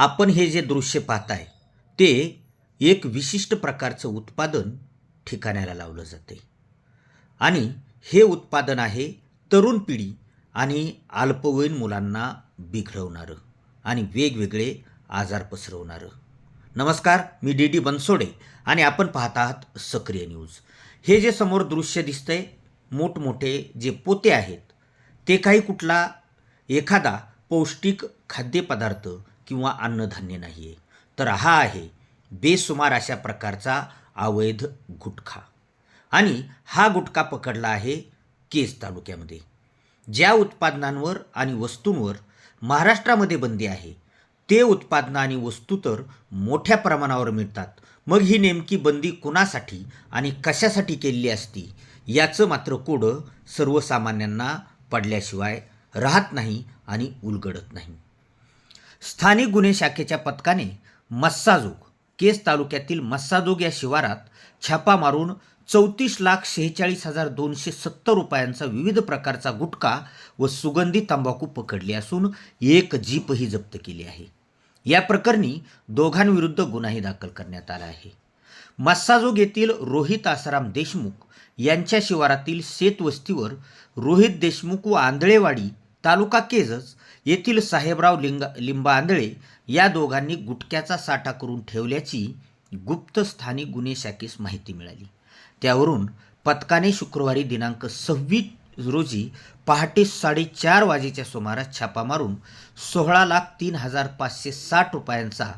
आपण हे जे दृश्य पाहताय ते एक विशिष्ट प्रकारचं उत्पादन ठिकाण्याला लावलं जाते. आणि हे उत्पादन आहे तरुण पिढी आणि अल्पवयीन मुलांना बिघडवणारं आणि वेगवेगळे आजार पसरवणारं. नमस्कार मी डी डी बनसोडे आणि आपण पाहत आहात सक्रिय न्यूज. हे जे समोर दृश्य दिसतंय मोठमोठे जे पोते आहेत ते काही कुठला एखादा पौष्टिक खाद्यपदार्थ किंवा अन्नधान्य नाही आहे तर हा आहे बेसुमार अशा प्रकारचा अवैध गुटखा. आणि हा गुटखा पकडला आहे केस तालुक्यामध्ये ज्या उत्पादनांवर आणि वस्तूंवर महाराष्ट्रामध्ये बंदी आहे. ते उत्पादनं आणि वस्तू तर मोठ्या प्रमाणावर मिळतात. मग ही नेमकी बंदी कुणासाठी आणि कशासाठी केलेली असती याचं मात्र कोडं सर्वसामान्यांना पडल्याशिवाय राहत नाही आणि उलगडत नाही. स्थानिक गुन्हे शाखेच्या पथकाने मस्साजोग केस तालुक्यातील मस्साजोग या शिवारात छापा मारून चौतीस लाख शेहेचाळीस हजार दोनशे सत्तर रुपयांचा विविध प्रकारचा गुटखा व सुगंधी तंबाखू पकडली असून एक जीपही जप्त केली आहे. या प्रकरणी दोघांविरुद्ध गुन्हाही दाखल करण्यात आला आहे. मस्साजोग येथील रोहित आसाराम देशमुख यांच्या शिवारातील शेतवस्तीवर रोहित देशमुख व आंधळेवाडी तालुका केजच येथील साहेबराव लिंगा लिंबाआंधळे या दोघांनी गुटख्याचा साठा करून ठेवल्याची गुप्त स्थानिक गुन्हे शाखेस माहिती मिळाली. त्यावरून पथकाने शुक्रवारी दिनांक सव्वीस रोजी पहाटे साडेचार वाजेच्या सुमारास छापा मारून सोळा लाख तीन हजार पाचशे साठ रुपयांचा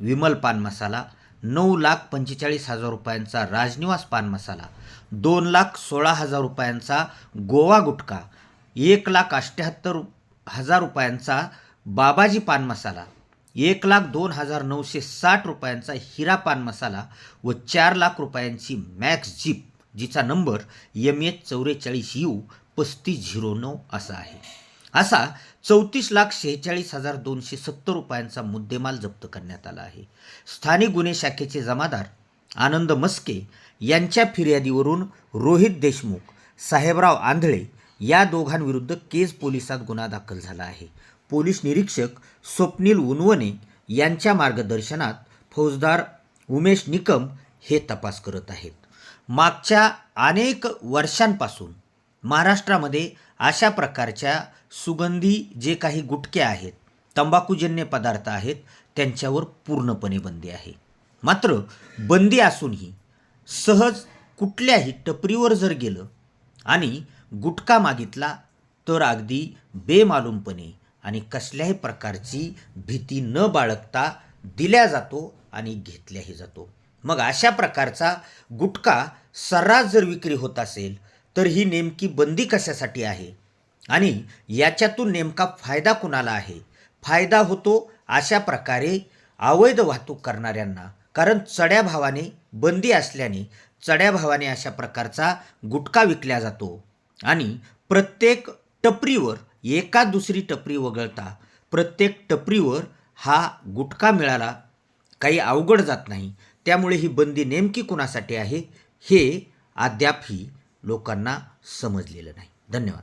विमल पान मसाला नऊ लाख पंचेचाळीस हजार रुपयांचा राजनिवास पान मसाला दोन लाख सोळा हजार रुपयांचा गोवा गुटखा एक लाख अठ्ठ्याहत्तर हजार रुपयांचा बाबाजी पान मसाला एक लाख दोन हजार नऊशे साठ रुपयांचा हिरा पान मसाला व चार लाख रुपयांची मॅक्स जीप जिचा नंबर एम एच चौवेचाळीस यू पस्तीस झिरो नऊ असा आहे. असा चौतीस लाख शेहेचाळीस हजार दोनशे सत्तर रुपयांचा मुद्देमाल जप्त करण्यात आला आहे. स्थानिक गुन्हे शाखेचे जमादार आनंद मस्के यांच्या फिर्यादीवरून रोहित देशमुख साहेबराव आंधळे या दोघांविरुद्ध केज पोलिसात गुन्हा दाखल झाला आहे. पोलीस निरीक्षक स्वप्नील उनवणे यांच्या मार्गदर्शनात फौजदार उमेश निकम हे तपास करत आहेत. मागच्या अनेक वर्षांपासून महाराष्ट्रामध्ये अशा प्रकारच्या सुगंधी जे काही गुटके आहेत तंबाखूजन्य पदार्थ आहेत त्यांच्यावर पूर्णपणे बंदी आहे. मात्र बंदी असूनही सहज कुठल्याही टपरीवर जर गेलं आणि गुटखा मागितला तर अगदी बेमालूमपणे आणि कसल्याही प्रकारची भीती न बाळगता दिल्या जातो आणि घेतल्याही जातो. मग अशा प्रकारचा गुटखा सर्रास जर विक्री होत असेल तर ही नेमकी बंदी कशासाठी आहे? आणि याच्यातून नेमका फायदा कुणाला आहे? फायदा होतो अशा प्रकारे अवैध वाहतूक करणाऱ्यांना. कारण चढ्या भावाने बंदी असल्याने चढ्या भावाने अशा प्रकारचा गुटखा विकला जातो. आणि प्रत्येक टपरीवर एका दुसरी टपरी वगळता प्रत्येक टपरीवर हा गुटखा मिळाला काही अवघड जात नाही. त्यामुळे ही बंदी नेमकी कुणासाठी आहे हे अद्यापही लोकांना समजलेलं नाही. धन्यवाद.